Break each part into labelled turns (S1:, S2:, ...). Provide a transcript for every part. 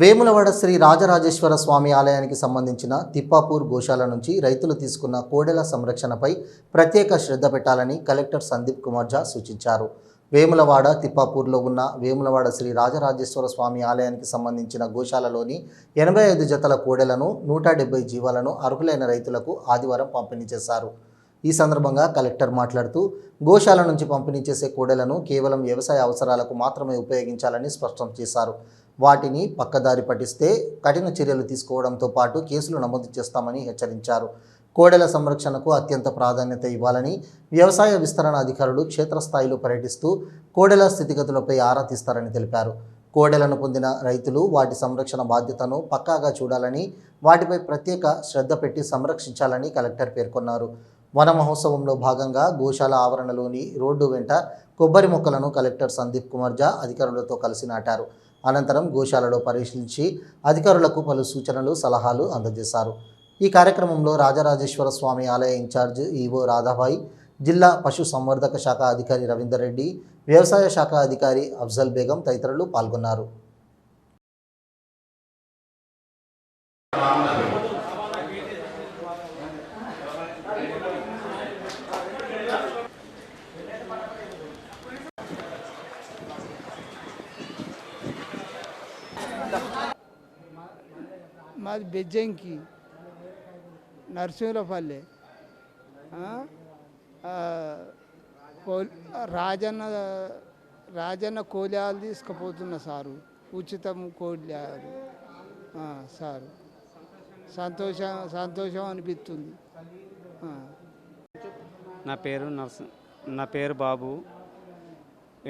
S1: వేములవాడ శ్రీ రాజరాజేశ్వర స్వామి ఆలయానికి సంబంధించిన తిప్పాపూర్ గోశాల నుంచి రైతులు తీసుకున్న కోడెల సంరక్షణపై ప్రత్యేక శ్రద్ధ పెట్టాలని కలెక్టర్ సందీప్ కుమార్ ఝా సూచించారు. వేములవాడ తిప్పాపూర్లో ఉన్న వేములవాడ శ్రీ రాజరాజేశ్వర స్వామి ఆలయానికి సంబంధించిన గోశాలలోని ఎనభై ఐదు జతల కోడెలను నూట డెబ్బై జీవాలను అర్హులైన రైతులకు ఆదివారం పంపిణీ చేశారు. ఈ సందర్భంగా కలెక్టర్ మాట్లాడుతూ గోశాల నుంచి పంపిణీ చేసే కోడెలను కేవలం వ్యవసాయ అవసరాలకు మాత్రమే ఉపయోగించాలని స్పష్టం చేశారు. వాటిని పక్కదారి పటిస్తే కఠిన చర్యలు తీసుకోవడంతో పాటు కేసులు నమోదు చేస్తామని హెచ్చరించారు. కోడెల సంరక్షణకు అత్యంత ప్రాధాన్యత ఇవ్వాలని వ్యవసాయ విస్తరణ అధికారులు క్షేత్రస్థాయిలో పర్యటిస్తూ కోడెల స్థితిగతులపై ఆరా తీస్తారని తెలిపారు. కోడెలను పొందిన రైతులు వాటి సంరక్షణ బాధ్యతను పక్కాగా చూడాలని వాటిపై ప్రత్యేక శ్రద్ధ పెట్టి సంరక్షించాలని కలెక్టర్ పేర్కొన్నారు. వన మహోత్సవంలో భాగంగా గోశాల ఆవరణలోని రోడ్డు వెంట కొబ్బరి మొక్కలను కలెక్టర్ సందీప్ కుమార్ జా అధికారులతో కలిసి నాటారు. అనంతరం గోశాలలో పరిశీలించి అధికారులకు పలు సూచనలు సలహాలు అందజేశారు. ఈ కార్యక్రమంలో రాజరాజేశ్వర స్వామి ఆలయ ఇన్ఛార్జ్ ఈవో రాధాబాయి జిల్లా పశు సంవర్ధక శాఖ అధికారి రవీందర్ రెడ్డి వ్యవసాయ శాఖ అధికారి అఫ్జల్ బేగం తదితరులు పాల్గొన్నారు.
S2: మాది బెజ్జంకి నరసింహులపల్లె. రాజన్న రాజన్న కోలాలు తీసుకుపోతున్నా సారు ఉచితం కోలాలు. సారు. సంతోషం సంతోషం అనిపిస్తుంది.
S3: నా పేరు నర్స నా పేరు బాబు.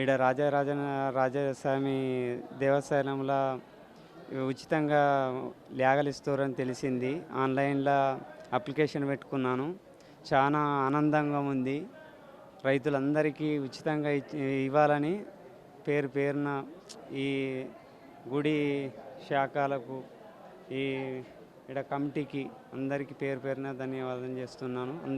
S3: ఈడ రాజరాజ రాజస్వామి దేవస్థానంలో ఉచితంగా లేగలు ఇస్తారని తెలిసింది. ఆన్లైన్లో అప్లికేషన్ పెట్టుకున్నాను. చాలా ఆనందంగా ఉంది. రైతులందరికీ ఉచితంగా ఇచ్చి- ఇవ్వాలని పేరు పేరున ఈ గుడి శాఖలకు ఈ ఇక్కడ కమిటీకి అందరికీ పేరు పేరున ధన్యవాదం చేస్తున్నాను.